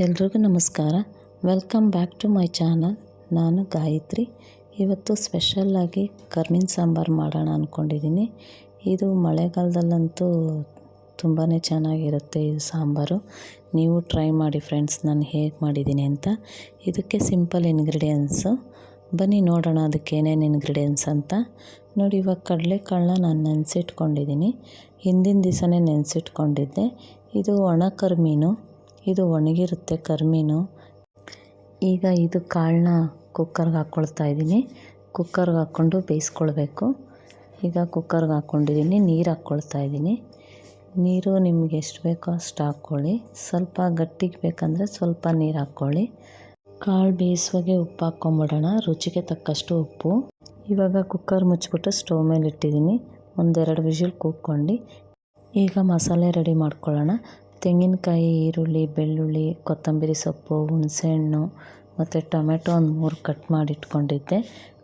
ಎಲ್ರಿಗೂ ನಮಸ್ಕಾರ. Welcome back to my channel ನಾನು ಗಾಯತ್ರಿ. ಇವತ್ತು ಸ್ಪೆಷಲ್ಲಾಗಿ ಕರ್ಮೀನ್ ಸಾಂಬಾರು ಮಾಡೋಣ ಅಂದ್ಕೊಂಡಿದ್ದೀನಿ ಇದು ಮಳೆಗಾಲದಲ್ಲಂತೂ ತುಂಬಾ ಚೆನ್ನಾಗಿರುತ್ತೆ ಈ ಸಾಂಬಾರು. ನೀವು ಟ್ರೈ ಮಾಡಿ ಫ್ರೆಂಡ್ಸ್ ನಾನು ಹೇಗೆ ಮಾಡಿದ್ದೀನಿ ಅಂತ. ಇದಕ್ಕೆ ಸಿಂಪಲ್ ಇಂಗ್ರೀಡಿಯೆಂಟ್ಸು ಬನ್ನಿ ನೋಡೋಣ ಅದಕ್ಕೆ ಏನೇನು ಇಂಗ್ರೀಡಿಯೆಂಟ್ಸ್ ಅಂತ. ನೋಡಿ, ಇವಾಗ ಕಡಲೆಕಾಳನ್ನ ನಾನು ನೆನೆಸಿಟ್ಕೊಂಡಿದ್ದೀನಿ ಹಿಂದಿನ ದಿವಸನೇ ನೆನೆಸಿಟ್ಕೊಂಡಿದ್ದೆ. ಇದು ಒಣ ಕರ್ಮೀನು. ಇದು ಒಣಗಿರುತ್ತೆ ಕರ್ಮೀನು. ಈಗ ಇದು ಕಾಳನ್ನ ಕುಕ್ಕರ್ಗೆ ಹಾಕ್ಕೊಳ್ತಾ ಇದ್ದೀನಿ. ಕುಕ್ಕರ್ಗೆ ಹಾಕ್ಕೊಂಡು ಬೇಯಿಸ್ಕೊಳ್ಬೇಕು. ಈಗ ಕುಕ್ಕರ್ಗೆ ಹಾಕ್ಕೊಂಡಿದ್ದೀನಿ, ನೀರು ಹಾಕ್ಕೊಳ್ತಾ ಇದ್ದೀನಿ. ನೀರು ನಿಮಗೆ ಎಷ್ಟು ಬೇಕೋ ಅಷ್ಟು ಹಾಕ್ಕೊಳ್ಳಿ. ಸ್ವಲ್ಪ ಗಟ್ಟಿಗೆ ಬೇಕಂದರೆ ಸ್ವಲ್ಪ ನೀರು ಹಾಕ್ಕೊಳ್ಳಿ. ಕಾಳು ಬೇಯಿಸುವಾಗೆ ಉಪ್ಪು ಹಾಕ್ಕೊಂಬಿಡೋಣ, ರುಚಿಗೆ ತಕ್ಕಷ್ಟು ಉಪ್ಪು. ಇವಾಗ ಕುಕ್ಕರ್ ಮುಚ್ಚಿಬಿಟ್ಟು ಸ್ಟವ್ ಮೇಲೆ ಇಟ್ಟಿದ್ದೀನಿ ಒಂದೆರಡು ವಿಷಲ್ ಕೂಕ್ಕೊಂಡು ಈಗ ಮಸಾಲೆ ರೆಡಿ ಮಾಡ್ಕೊಳ್ಳೋಣ. ತೆಂಗಿನಕಾಯಿ, ಈರುಳ್ಳಿ, ಬೆಳ್ಳುಳ್ಳಿ, ಕೊತ್ತಂಬರಿ ಸೊಪ್ಪು, ಹುಣಸೆಹಣ್ಣು ಮತ್ತು ಟೊಮೆಟೊ ಒಂದು ಮೂರು ಕಟ್ ಮಾಡಿ ಇಟ್ಕೊಂಡಿದ್ದೆ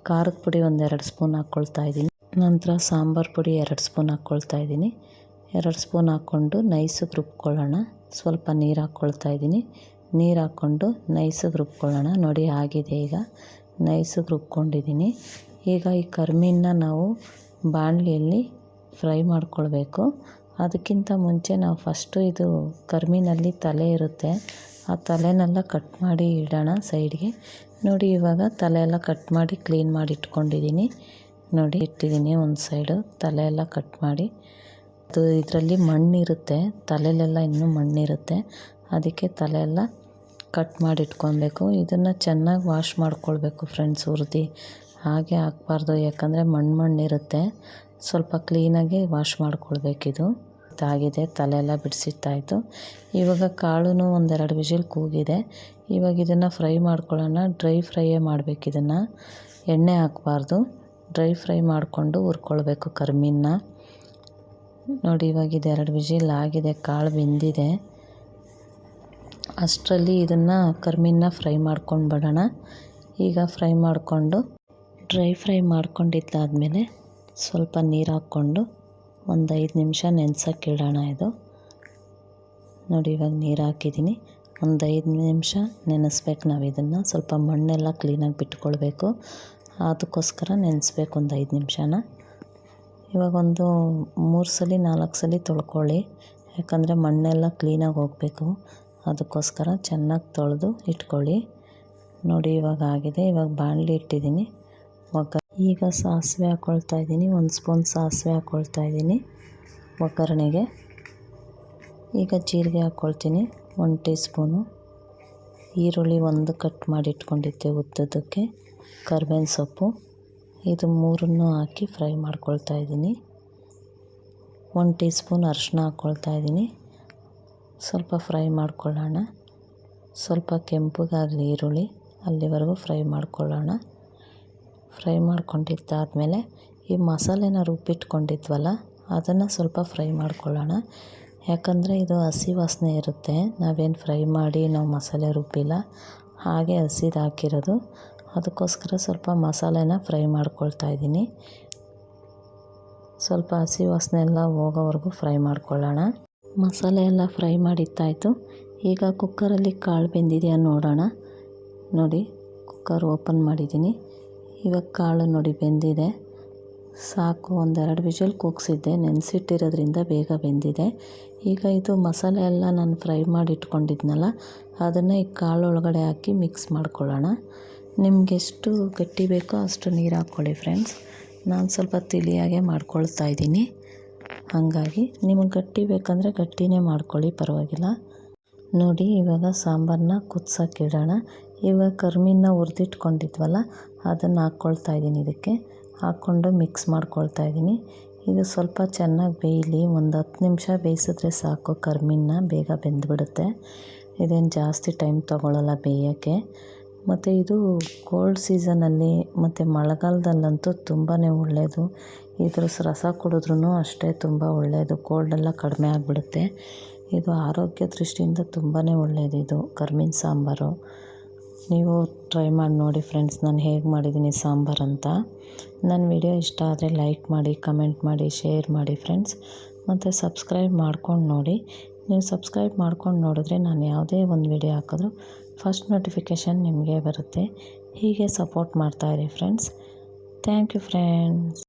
ಖಾರದ ಪುಡಿ ಒಂದೆರಡು ಸ್ಪೂನ್ ಹಾಕ್ಕೊಳ್ತಾ ಇದ್ದೀನಿ. ನಂತರ ಸಾಂಬಾರು ಪುಡಿ ಎರಡು ಸ್ಪೂನ್ ಹಾಕ್ಕೊಳ್ತಾ ಇದ್ದೀನಿ. ಎರಡು ಸ್ಪೂನ್ ಹಾಕ್ಕೊಂಡು ನೈಸಿಗೆ ರುಬ್ಕೊಳ್ಳೋಣ. ಸ್ವಲ್ಪ ನೀರು ಹಾಕ್ಕೊಳ್ತಾ ಇದ್ದೀನಿ. ನೀರು ಹಾಕ್ಕೊಂಡು ನೈಸಿಗೆ ರುಬ್ಕೊಳ್ಳೋಣ. ನೋಡಿ ಆಗಿದೆ ಈಗ. ನೈಸಿಗೆ ರುಬ್ಕೊಂಡಿದ್ದೀನಿ. ಈಗ ಈ ಕರ್ಮೀನ ನಾವು ಬಾಣಲಿಯಲ್ಲಿ ಫ್ರೈ ಮಾಡ್ಕೊಳ್ಬೇಕು. ಅದಕ್ಕಿಂತ ಮುಂಚೆ ನಾವು ಫಸ್ಟು ಇದು ಕರ್ಮಿನಲ್ಲಿ ತಲೆ ಇರುತ್ತೆ. ಆ ತಲೆನೆಲ್ಲ ಕಟ್ ಮಾಡಿ ಇಡೋಣ ಸೈಡ್ಗೆ. ನೋಡಿ, ಇವಾಗ ತಲೆ ಎಲ್ಲ ಕಟ್ ಮಾಡಿ ಕ್ಲೀನ್ ಮಾಡಿ ಇಟ್ಕೊಂಡಿದ್ದೀನಿ. ನೋಡಿ, ಇಟ್ಟಿದ್ದೀನಿ ಒಂದು ಸೈಡು. ತಲೆ ಎಲ್ಲ ಕಟ್ ಮಾಡಿ. ಅದು ಇದರಲ್ಲಿ ಮಣ್ಣಿರುತ್ತೆ. ತಲೆಲೆಲ್ಲ ಇನ್ನೂ ಮಣ್ಣಿರುತ್ತೆ. ಅದಕ್ಕೆ ತಲೆ ಎಲ್ಲ ಕಟ್ ಮಾಡಿ ಇಟ್ಕೊಬೇಕು ಇದನ್ನು ಚೆನ್ನಾಗಿ ವಾಶ್ ಮಾಡ್ಕೊಳ್ಬೇಕು ಫ್ರೆಂಡ್ಸ್ ಉರ್ದು ಹಾಗೆ ಹಾಕ್ಬಾರ್ದು. ಯಾಕಂದರೆ ಮಣ್ಣು ಮಣ್ಣಿರುತ್ತೆ. ಸ್ವಲ್ಪ ಕ್ಲೀನಾಗಿ ವಾಶ್ ಮಾಡ್ಕೊಳ್ಬೇಕಿದು. ಆಗಿದೆ ತಲೆ ಎಲ್ಲ ಬಿಡಿಸಿತ್ತಾಯಿತು ಇವಾಗ ಕಾಳು ಒಂದೆರಡು ವಿಷಿಲ್ ಕೂಗಿದೆ. ಇವಾಗ ಇದನ್ನು ಫ್ರೈ ಮಾಡ್ಕೊಳ್ಳೋಣ. ಡ್ರೈ ಫ್ರೈಯೇ ಮಾಡಬೇಕು ಇದನ್ನು. ಎಣ್ಣೆ ಹಾಕಬಾರ್ದು. ಡ್ರೈ ಫ್ರೈ ಮಾಡಿಕೊಂಡು ಹುರ್ಕೊಳ್ಬೇಕು ಕರ್ಮಿನ ನೋಡಿ, ಇವಾಗ ಇದೆರಡು ವಿಷಿಲ್ ಆಗಿದೆ, ಕಾಳು ಬೆಂದಿದೆ. ಅಷ್ಟರಲ್ಲಿ ಇದನ್ನು ಕರ್ಮಿನ ಫ್ರೈ ಮಾಡ್ಕೊಂಡು ಬಿಡೋಣ ಈಗ ಫ್ರೈ ಮಾಡಿಕೊಂಡು, ಡ್ರೈ ಫ್ರೈ ಮಾಡ್ಕೊಂಡಿದ್ದಾದಮೇಲೆ ಸ್ವಲ್ಪ ನೀರು ಹಾಕ್ಕೊಂಡು ಒಂದು ಐದು ನಿಮಿಷ ನೆನ್ಸೋಕ್ಕೆ ಇಡೋಣ ಇದು. ನೋಡಿ, ಇವಾಗ ನೀರು ಹಾಕಿದ್ದೀನಿ ಒಂದು ಐದು ನಿಮಿಷ ನೆನೆಸ್ಬೇಕು ನಾವು ಇದನ್ನು. ಸ್ವಲ್ಪ ಮಣ್ಣೆಲ್ಲ ಕ್ಲೀನಾಗಿ ಬಿಟ್ಕೊಳ್ಬೇಕು. ಅದಕ್ಕೋಸ್ಕರ ನೆನೆಸ್ಬೇಕು ಒಂದು ಐದು ನಿಮಿಷನ. ಇವಾಗ ಒಂದು ಮೂರು ಸಲ, ನಾಲ್ಕು ಸಲ ತೊಳ್ಕೊಳ್ಳಿ. ಯಾಕಂದರೆ ಮಣ್ಣೆಲ್ಲ ಕ್ಲೀನಾಗಿ ಹೋಗಬೇಕು. ಅದಕ್ಕೋಸ್ಕರ ಚೆನ್ನಾಗಿ ತೊಳೆದು ಇಟ್ಕೊಳ್ಳಿ. ನೋಡಿ, ಇವಾಗ ಆಗಿದೆ. ಇವಾಗ ಬಾಣಲಿ ಇಟ್ಟಿದ್ದೀನಿ ಒಗ್ಗ ಈಗ ಸಾಸಿವೆ ಹಾಕ್ಕೊಳ್ತಾ ಇದ್ದೀನಿ. ಒಂದು ಸ್ಪೂನ್ ಸಾಸಿವೆ ಹಾಕ್ಕೊಳ್ತಾ ಇದ್ದೀನಿ ಒಗ್ಗರಣೆಗೆ. ಈಗ ಜೀರಿಗೆ ಹಾಕ್ಕೊಳ್ತೀನಿ ಒಂದು ಟೀ ಸ್ಪೂನು ಈರುಳ್ಳಿ ಒಂದು ಕಟ್ ಮಾಡಿ ಇಟ್ಕೊಂಡಿದ್ದೆ ಉದ್ದದಕ್ಕೆ ಕರ್ಬೇವಿನ ಸೊಪ್ಪು. ಇದು ಮೂರನ್ನು ಹಾಕಿ ಫ್ರೈ ಮಾಡ್ಕೊಳ್ತಾ ಇದ್ದೀನಿ. ಒಂದು ಟೀ ಸ್ಪೂನ್ ಅರಿಶಿನ ಹಾಕ್ಕೊಳ್ತಾ ಇದ್ದೀನಿ. ಸ್ವಲ್ಪ ಫ್ರೈ ಮಾಡ್ಕೊಳ್ಳೋಣ. ಸ್ವಲ್ಪ ಕೆಂಪಗಾಗಲಿ ಈರುಳ್ಳಿ, ಅಲ್ಲಿವರೆಗೂ ಫ್ರೈ ಮಾಡ್ಕೊಳ್ಳೋಣ. ಫ್ರೈ ಮಾಡ್ಕೊಂಡಿದ್ದಾದಮೇಲೆ ಈ ಮಸಾಲೆನ ರುಬ್ಬಿಟ್ಕೊಂಡಿದ್ವಲ್ಲ, ಅದನ್ನು ಸ್ವಲ್ಪ ಫ್ರೈ ಮಾಡ್ಕೊಳ್ಳೋಣ. ಯಾಕಂದರೆ ಇದು ಹಸಿ ವಾಸನೆ ಇರುತ್ತೆ. ನಾವೇನು ಫ್ರೈ ಮಾಡಿ ನಾವು ಮಸಾಲೆ ರುಬ್ಬಿಲ್ಲ, ಹಾಗೆ ಹಸಿದು ಹಾಕಿರೋದು. ಅದಕ್ಕೋಸ್ಕರ ಸ್ವಲ್ಪ ಮಸಾಲೆನ ಫ್ರೈ ಮಾಡ್ಕೊಳ್ತಾ ಇದ್ದೀನಿ. ಸ್ವಲ್ಪ ಹಸಿ ವಾಸನೆ ಎಲ್ಲ ಹೋಗೋವರೆಗೂ ಫ್ರೈ ಮಾಡ್ಕೊಳ್ಳೋಣ. ಮಸಾಲೆ ಎಲ್ಲ ಫ್ರೈ ಮಾಡಿದ್ದಾಯಿತು ಈಗ ಕುಕ್ಕರಲ್ಲಿ ಕಾಳು ಬೆಂದಿದೆಯಾ ನೋಡೋಣ. ನೋಡಿ, ಕುಕ್ಕರ್ ಓಪನ್ ಮಾಡಿದ್ದೀನಿ. ಇವಾಗ ಕಾಳು ನೋಡಿ ಬೆಂದಿದೆ. ಸಾಕು, ಒಂದೆರಡು ವಿಷಲ್ ಕೂಗಿಸಿದ್ದೆ. ನೆನೆಸಿಟ್ಟಿರೋದ್ರಿಂದ ಬೇಗ ಬೆಂದಿದೆ. ಈಗ ಇದು ಮಸಾಲೆ ಎಲ್ಲ ನಾನು ಫ್ರೈ ಮಾಡಿ ಇಟ್ಕೊಂಡಿದ್ನಲ್ಲ ಅದನ್ನು ಈ ಕಾಳು ಒಳಗಡೆ ಹಾಕಿ ಮಿಕ್ಸ್ ಮಾಡ್ಕೊಳ್ಳೋಣ. ನಿಮ್ಗೆ ಎಷ್ಟು ಗಟ್ಟಿ ಬೇಕೋ ಅಷ್ಟು ನೀರು ಹಾಕ್ಕೊಳ್ಳಿ ಫ್ರೆಂಡ್ಸ್. ನಾನು ಸ್ವಲ್ಪ ತಿಳಿಯಾಗೆ ಮಾಡ್ಕೊಳ್ತಾ ಇದ್ದೀನಿ. ಹಾಗಾಗಿ ನಿಮಗೆ ಗಟ್ಟಿ ಬೇಕಂದರೆ ಗಟ್ಟಿನೇ ಮಾಡ್ಕೊಳ್ಳಿ, ಪರವಾಗಿಲ್ಲ. ನೋಡಿ, ಇವಾಗ ಸಾಂಬಾರನ್ನ ಕುದ್ಸೋಕ್ಕಿಡೋಣ ಇವಾಗ ಕರ್ಮಿನ ಹುರಿದಿಟ್ಕೊಂಡಿದ್ವಲ್ಲ, ಅದನ್ನು ಹಾಕ್ಕೊಳ್ತಾ ಇದ್ದೀನಿ ಇದಕ್ಕೆ. ಹಾಕ್ಕೊಂಡು ಮಿಕ್ಸ್ ಮಾಡ್ಕೊಳ್ತಾ ಇದ್ದೀನಿ. ಇದು ಸ್ವಲ್ಪ ಚೆನ್ನಾಗಿ ಬೇಯಲಿ, ಒಂದು ಹತ್ತು ನಿಮಿಷ ಬೇಯಿಸಿದ್ರೆ ಸಾಕು ಕರ್ಮೀನ, ಬೇಗ ಬೆಂದ್ಬಿಡುತ್ತೆ. ಇದೇನು ಜಾಸ್ತಿ ಟೈಮ್ ತೊಗೊಳ್ಳಲ್ಲ ಬೇಯೋಕ್ಕೆ. ಮತ್ತು ಇದು ಕೋಲ್ಡ್ ಸೀಸನಲ್ಲಿ ಮತ್ತು ಮಳೆಗಾಲದಲ್ಲಂತೂ ತುಂಬಾ ಒಳ್ಳೆಯದು ಇದ್ರ ರಸ ಕುಡಿದ್ರೂ ಅಷ್ಟೇ ತುಂಬ ಒಳ್ಳೆಯದು ಕೋಲ್ಡೆಲ್ಲ ಕಡಿಮೆ ಆಗಿಬಿಡುತ್ತೆ. ಇದು ಆರೋಗ್ಯ ದೃಷ್ಟಿಯಿಂದ ತುಂಬಾ ಒಳ್ಳೆಯದು ಇದು ಕರ್ಮಿನ ಸಾಂಬಾರು. ನೀವು ಟ್ರೈ ಮಾಡಿ ನೋಡಿ ಫ್ರೆಂಡ್ಸ್ ನಾನು ಹೇಗೆ ಮಾಡಿದ್ದೀನಿ ಸಾಂಬಾರು ಅಂತ. ನನ್ನ ವಿಡಿಯೋ ಇಷ್ಟ ಆದರೆ ಲೈಕ್ ಮಾಡಿ ಕಮೆಂಟ್ ಮಾಡಿ ಶೇರ್ ಮಾಡಿ ಫ್ರೆಂಡ್ಸ್ ಮತ್ತು ಸಬ್ಸ್ಕ್ರೈಬ್ ಮಾಡ್ಕೊಂಡು ನೋಡಿ. ನೀವು ಸಬ್ಸ್ಕ್ರೈಬ್ ಮಾಡ್ಕೊಂಡು ನೋಡಿದ್ರೆ ನಾನು ಯಾವುದೇ ಒಂದು ವಿಡಿಯೋ ಹಾಕಿದ್ರು ಫಸ್ಟ್ ನೋಟಿಫಿಕೇಷನ್ ನಿಮಗೆ ಬರುತ್ತೆ. ಹೀಗೆ ಸಪೋರ್ಟ್ ಮಾಡ್ತಾಯಿರಿ ಫ್ರೆಂಡ್ಸ್ ಥ್ಯಾಂಕ್ ಯು ಫ್ರೆಂಡ್ಸ್